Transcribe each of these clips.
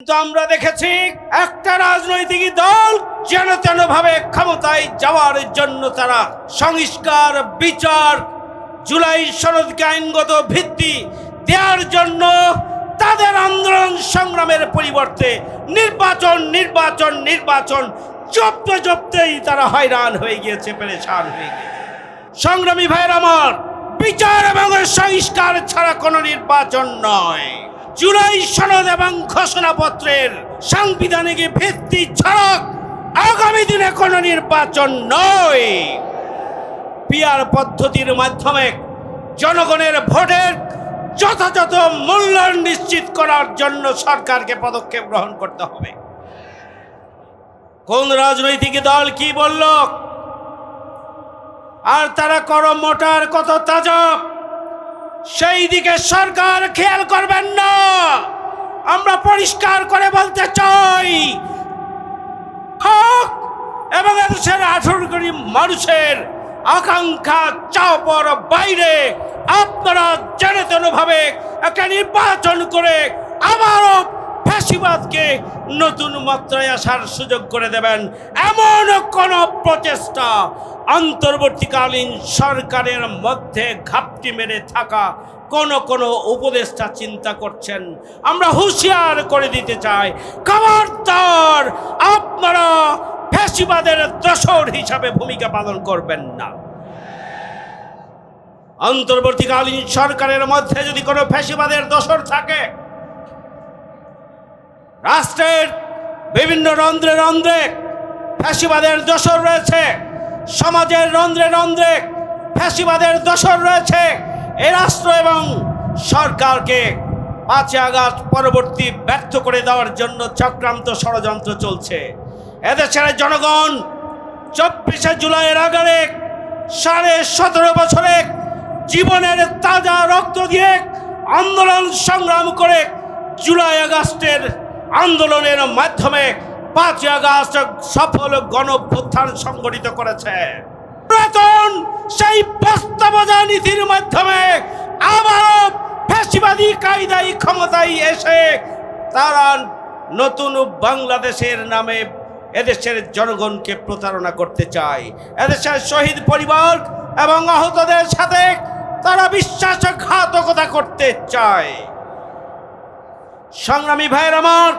কিন্তু আমরা দেখেছি একটা রাজনৈতিক দল যেন তেন ভাবে ক্ষমতায় যাওয়ার জন্য তারা সংস্কার, বিচার, জুলাই সনদকে আইনগত ভিত্তি দেওয়ার জন্য তাদের আন্দোলন সংগ্রামের পরিবর্তে নির্বাচন নির্বাচন নির্বাচন জপতে জপতেই তারা হয়রান হয়ে গিয়েছে, পেরেশান হয়ে গিয়েছে। সংগ্রামী ভাইয়ের আমার, বিচার এবং সংস্কার ছাড়া কোনো নির্বাচন নয়। জুলাই সনদ এবং ঘোষণাপত্রের সাংবিধানিক ভিত্তি ছাড়া আগামী দিনে কোনো নির্বাচন নয়। পিয়ার পদ্ধতির মাধ্যমে জনগণের ভোটের যথাযথ মূল্যায়ন নিশ্চিত করার জন্য সরকারকে পদক্ষেপ গ্রহণ করতে হবে। কোন রাজনৈতিক দল কি বলল? আর তারা করম মোটার কত তাজা। সেই দিকে সরকার খেয়াল করবেন না। আমরা পরিষ্কার করে বলতে চাই, হক এবং এদেশের আঠারো কোটি মানুষের আকাঙ্ক্ষা চাপর বাইরে আপনারা জেনে ভাবে একটা নির্বাচন করে আবারও ফ্যাসিবাদকে নতুন মাত্রায় আসার সুযোগ করে দেবেন। এমন কোন প্রচেষ্টা অন্তর্বর্তীকালীন সরকারের মধ্যে ঘাপটি মেরে থাকা কোন কোন উপদেষ্টা চিন্তা করছেন। আমরা হুঁশিয়ার করে দিতে চাই, খবরদার, আপনারা ফ্যাসিবাদের দশর হিসাবে ভূমিকা পালন করবেন না। অন্তর্বর্তীকালীন সরকারের মধ্যে যদি কোনো ফ্যাসিবাদের দশর থাকে রাষ্ট্রের বিভিন্ন রন্ধ্রে রন্ধ্রে ফ্যাসিবাদের দোসর রয়েছে, সমাজের রন্ধ্রে রন্ধ্রে ফ্যাসিবাদের দোসর রয়েছে। এ রাষ্ট্র এবং সরকারকে পাঁচই আগস্ট পরবর্তী ব্যর্থ করে দেওয়ার জন্য চক্রান্ত ষড়যন্ত্র চলছে। এদেশের জনগণ চব্বিশে জুলাইয়ের আগারে সাড়ে সতেরো বছরে জীবনের তাজা রক্ত দিয়ে আন্দোলন সংগ্রাম করে জুলাই আগস্টের আন্দোলনের মাধ্যমে পাঁচই আগস্ট সফল গণভ্যুত্থান সংগঠিত করেছে। পুরাতন সেই বাস্তবতা নীতির মাধ্যমে আবারও ফ্যাসিবাদী কায়দায় ক্ষমতায় এসে তারা নতুন বাংলাদেশের নামে এদেশের জনগণকে প্রতারণা করতে চায়। এদেশের শহীদ পরিবার এবং আহতদের সাথে তারা বিশ্বাসঘাতকতা করতে চায়। সংগ্রামী ভাইয়ের আমার,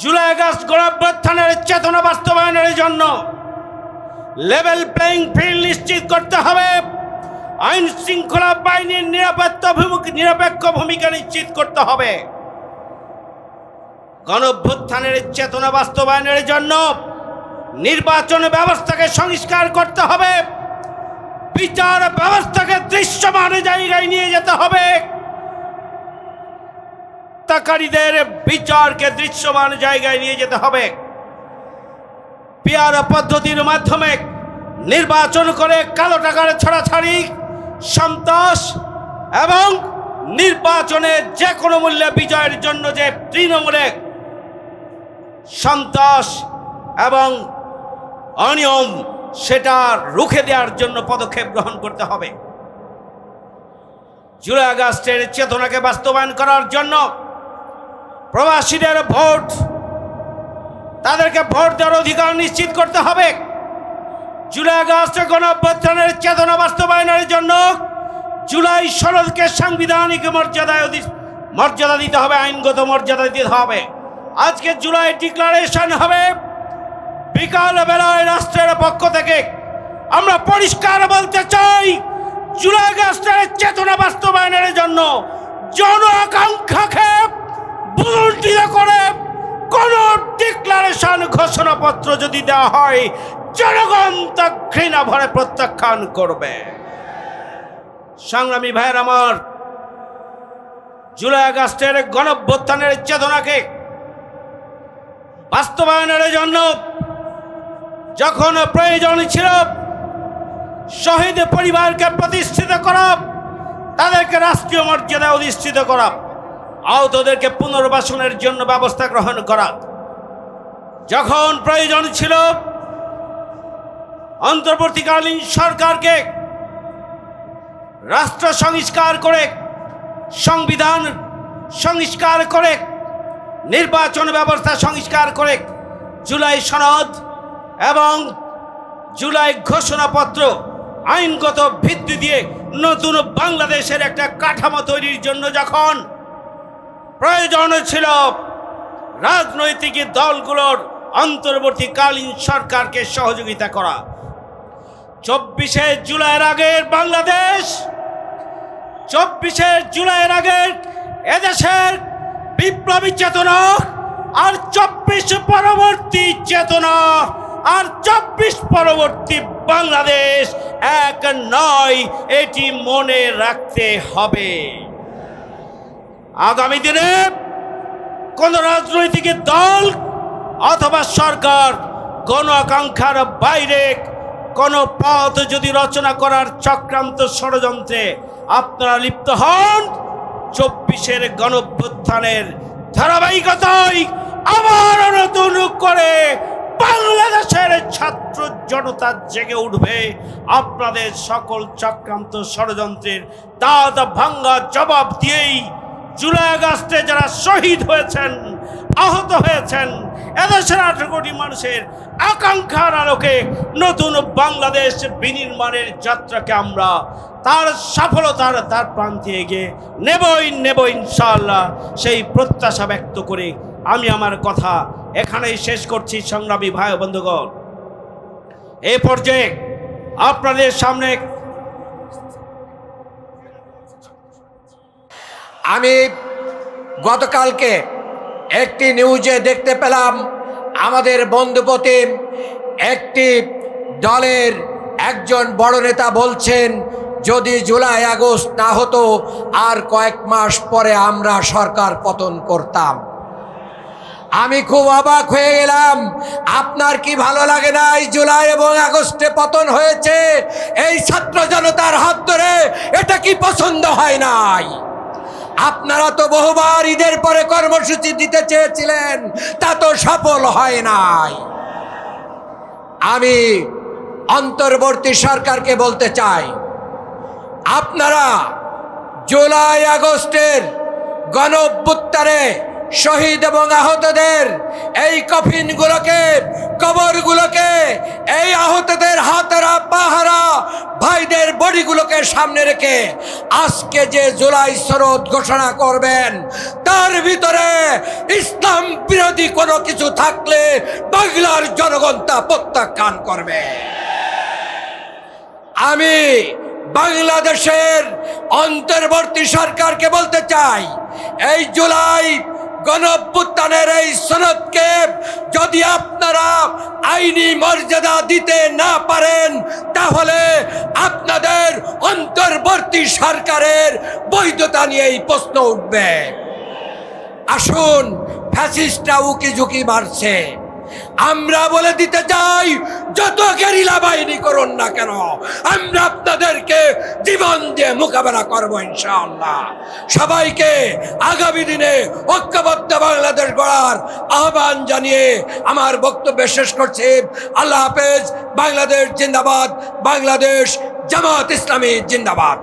জুলাই আগস্ট গণঅভ্যুত্থানের চেতনা বাস্তবায়নের জন্য লেভেল প্লেইং ফিল্ড নিশ্চিত করতে হবে। আইন শৃঙ্খলা বাহিনীর নিরাপত্তা নিরপেক্ষ ভূমিকা নিশ্চিত করতে হবে। গণঅভ্যুত্থানের চেতনা বাস্তবায়নের জন্য নির্বাচন ব্যবস্থাকে সংস্কার করতে হবে। বিচার ব্যবস্থাকে দৃশ্যমান জায়গায় নিয়ে যেতে হবে। হত্যাকারীদের বিচারকে দৃশ্যমান জায়গায় নিয়ে যেতে হবে। পেয়ার পদ্ধতির মাধ্যমে নির্বাচন করে কালো টাকার ছাড়াছাড়ি সন্ত্রাস এবং নির্বাচনে যে কোনো মূল্যে বিজয়ের জন্য যে তৃণমূলে সন্ত্রাস এবং অনিয়ম, সেটা রুখে দেওয়ার জন্য পদক্ষেপ গ্রহণ করতে হবে। জুলাই আগস্টের চেতনাকে বাস্তবায়ন করার জন্য প্রবাসীদের ভোট। তাদেরকে ভোট দেওয়ার অধিকার নিশ্চিত করতে হবে। জুলাই আগস্ট গণঅভ্যুত্থানের চেতনা বাস্তবায়নের জন্য জুলাই সনদকে সাংবিধানিক মর্যাদায় মর্যাদা দিতে হবে, আইনগত মর্যাদা দিতে হবে। আজকে জুলাই ডিক্লারেশন হবে বিকাল বেলায় রাষ্ট্রের পক্ষ থেকে। আমরা পরিষ্কার বলতে চাই, জুলাই আগস্টের চেতনা বাস্তবায়নের জন্য জন আকাঙ্ক্ষাকে বুলটিয়ে করে। কোন ডিক্লারেশন ঘোষণাপত্র যদি দেওয়া হয়, জনগণ তা ঘৃণা ভরে প্রত্যাখ্যান করবে। সংগ্রামী ভাইয়ের আমার, জুলাই আগস্টের গণভ্যুত্থানের চেতনাকে বাস্তবায়নের জন্য যখন প্রয়োজন ছিল, শহীদ পরিবারকে প্রতিষ্ঠিত করা, তাদেরকে রাষ্ট্রীয় মর্যাদা অধিষ্ঠিত করা আহতদেরকে পুনর্বাসনের জন্য ব্যবস্থা গ্রহণ করা। যখন প্রয়োজন ছিল, অন্তর্বর্তীকালীন সরকারকে রাষ্ট্র সংস্কার করে, সংবিধান সংস্কার করে, নির্বাচন ব্যবস্থা সংস্কার করে জুলাই সনদ এবং জুলাই ঘোষণাপত্র আইনগত ভিত্তি দিয়ে নতুন বাংলাদেশের একটা কাঠামো তৈরির জন্য যখন প্রয়োজন ছিল রাজনৈতিক দলগুলোর অন্তর্বর্তীকালীন সরকারকে সহযোগিতা করা। চব্বিশে জুলাইয়ের আগের বাংলাদেশ, চব্বিশে জুলাইয়ের আগের এদেশের বিপ্লবী চেতনা আর চব্বিশ পরবর্তী চেতনা আর চব্বিশ পরবর্তী বাংলাদেশ এক নয়, এটি মনে রাখতে হবে। আগামী দিনে কোন রাজনৈতিক দল অথবা সরকার গণ আকাঙ্ক্ষার বাইরে কোনো পথ যদি রচনা করার চক্রান্ত ষড়যন্ত্রে আপনারা লিপ্ত হন, চব্বিশের গণভ্যুত্থানের ধারাবাহিকতায় আবার নতুন করে বাংলাদেশের ছাত্র জনতা জেগে উঠবে। আপনাদের সকল চক্রান্ত ষড়যন্ত্রের দাঁত ভাঙ্গা জবাব দিয়েই জুলাই আগস্টে যারা শহীদ হয়েছেন, আহত হয়েছেন, এদেশের আঠারো কোটি মানুষের আকাঙ্ক্ষার আলোকে নতুন বাংলাদেশ বিনির্মাণের যাত্রাকে আমরা তার সফলতার তার প্রান্তে এগিয়ে নেবই নেব ইনশাআল্লাহ। সেই প্রত্যাশা ব্যক্ত করে আমি আমার কথা এখানেই শেষ করছি, সংগ্রামী ভাই বন্ধুগণ। এই পর্যায়ে আপনাদের সামনে আমি গতকালকে একটি নিউজে দেখতে পেলাম আমাদের বন্ধুপতি একটি দলের একজন বড় নেতা বলছেন, যদি জুলাই, আগস্ট না হতো, আর কয়েক মাস পরে আমরা সরকার পতন করতাম। আমি খুব অবাক হয়ে গেলাম, আপনার কি ভালো লাগে না এই জুলাই এবং আগস্টে পতন হয়েছে? এই ছাত্র জনতার হাত ধরে এটা কি পছন্দ হয় নাই? আপনারা তো বহুবার ঈদের পরে কর্মসূচি দিতে চেয়েছিলেন, তা তো সফল হয় নাই। আমি অন্তর্বর্তী সরকারকে বলতে চাই, আপনারা জুলাই আগস্টের গণ শহীদ এবং আহতদের এই কফিনগুলোকে, কবরগুলোকে, এই আহতদের হাতারা, পাহারা, ভাইদের বডিগুলোকে সামনে রেখে আজকে যে জুলাই শরৎ ঘোষণা করবেন, তার ভিতরে ইসলাম বিরোধী কোনো কিছু থাকলে বাংলার জনগণ তা প্রত্যাখ্যান করবে। আমি বাংলাদেশের অন্তর্বর্তী সরকারকে বলতে চাই, এই জুলাই গণঅভ্যুত্থানের এই সনদকে যদি আপনারা আইনি মর্যাদা দিতে না পারেন, তাহলে আপনাদের অন্তর্বর্তী সরকারের বৈধতা নিয়ে এই প্রশ্ন উঠবে। আসুন, ফ্যাসিস্টরা উকি ঝুঁকি মারছে। আমরা বলে দিতে চাই, যত গেরিলা বাহিনী করুন না কেন, আমরা আপনাদেরকে জীবন দিয়ে মোকাবেলা করব ইনশাআল্লাহ। সবাইকে আগামী দিনে ঐক্যবদ্ধ বাংলাদেশ গড়ার আহ্বান জানিয়ে আমার বক্তব্য শেষ করছি। আল্লাহ হাফেজ, বাংলাদেশ জিন্দাবাদ, বাংলাদেশ জামাত ইসলামী জিন্দাবাদ।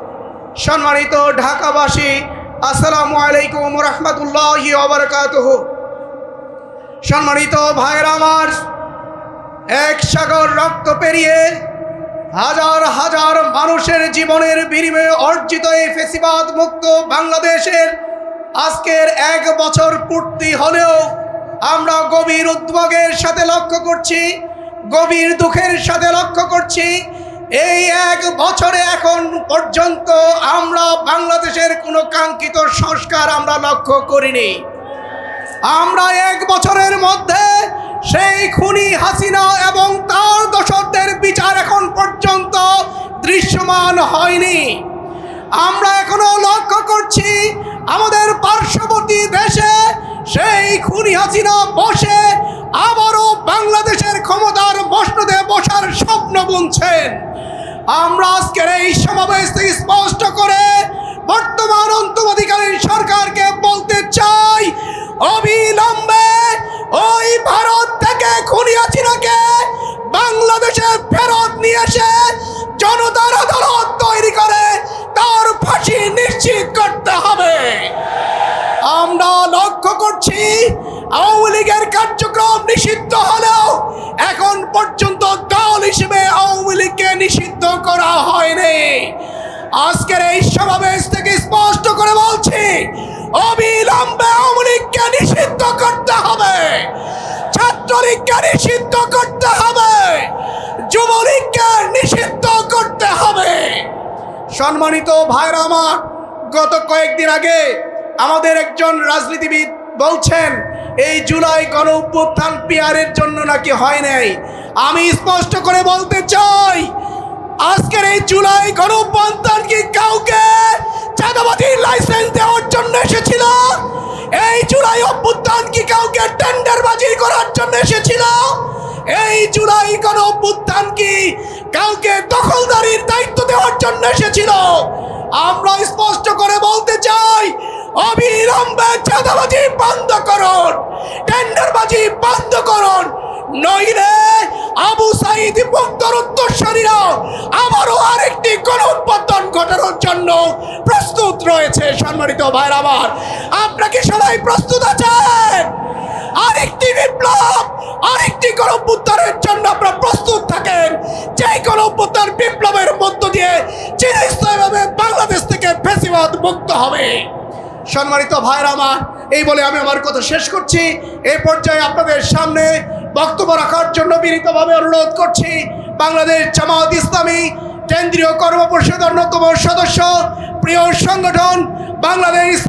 সম্মানিত ঢাকাবাসী, আসসালামু আলাইকুম রহমতুল্লাহ ওবরকাতহ সম্মানিত ভাইরা আমার, এক সাগর রক্ত পেরিয়ে হাজার হাজার মানুষের জীবনের বিনিময়ে অর্জিত এই ফেসিবাদ মুক্ত বাংলাদেশের আজকের এক বছর পূর্তি হলেও আমরা গভীর উদ্বেগের সাথে লক্ষ্য করছি, গভীর দুঃখের সাথে লক্ষ্য করছি, এই এক বছরে এখন পর্যন্ত আমরা বাংলাদেশের কোনো কাঙ্ক্ষিত সংস্কার আমরা লক্ষ্য করিনি। আমরা এক বছরের মধ্যে সেই খুনি হাসিনা এবং তার দোষরদের বিচার এখন পর্যন্ত দৃশ্যমান হয়নি। আমরা এখনও লক্ষ্য করছি আমাদের পার্শ্ববর্তী দেশে সেই খুনি হাসিনা বসে আবারও বাংলাদেশের ক্ষমতার মসনদে বসার স্বপ্ন বুনছেন। আমরা আজকের এই সমাবেশ স্পষ্ট করে বর্তমান অন্তর্বর্তীকালীন সরকারকে বলতে চাই, অবিলম্বে ওই ভারত থেকে খুনি হাসিনাকে বাংলাদেশে ফেরত নিয়ে এসে জনতার আদালত তৈরি করে তার ফাঁসি নিশ্চিত করতে হবে। আমরা লক্ষ্য করছি আওয়ামী লীগের কার্যক্রম নিষিদ্ধ হলেও এখন পর্যন্ত দল হিসেবে আওয়ামী লীগকে নিষিদ্ধ করা হয়নি। আজকের এই সমাবেশ থেকে স্পষ্ট করে বলছি, অবিলম্বে আওয়ামী নিষিদ্ধ করতে হবে। ছাত্রলীগকে নিষিদ্ধ করতে হবে। যুবলীগকে নিষিদ্ধ করতে হবে। সম্মানিত ভাইরা আমার, গত কয়েকদিন আগে আমাদের একজন রাজনীতিবিদ বলছেন, এই জুলাই গণ অভ্যুত্থান পিয়ারের জন্য নাকি হয় নাই। আমি স্পষ্ট করে বলতে চাই আজকের এই জুলাই গণ অভ্যুত্থান কি কাউকে চাঁদাবাজির লাইসেন্স দেওয়ার জন্য এসেছিল? এই জুলাই অভ্যুত্থান কি কাউকে টেন্ডারবাজি করার জন্য এসেছিল? এই জুলাই গণ অভ্যুত্থান কি কাউকে দখলদারির দায়িত্ব দেওয়ার জন্য এসেছিল? আমরা স্পষ্ট করে বলতে চাই, অবিলম্বে চাঁদাবাজি বন্ধ করুন, টেন্ডারবাজি বন্ধ করুন, নইলে আরেকটি উৎপাদন ঘটানোর জন্য প্রস্তুত রয়েছে সম্মানিত ভাইরা আমার। আপনাকে সবাই প্রস্তুত আছেন? আরেকটি বিপ্লব, আরেকটি গণপুত্তরের জন্য আপনারা প্রস্তুত থাকেন। যে গণপুত্তর বিপ্লবের মধ্য দিয়ে চিরস্থায়ীভাবে বাংলাদেশ থেকে ফেসিবাদ মুক্ত হবে। সম্মানিত ভাইরা আমার, এই বলে আমি আমার কথা শেষ করছি। এই পর্যায়ে আপনাদের সামনে বক্তব্য রাখার জন্য বিনীতভাবে অনুরোধ করছি। বাংলাদেশ জামাত ইসলামী কেন্দ্রীয় কর্মপরিষদ অন্যতম সদস্য প্রিয় সংগঠন বাংলাদেশ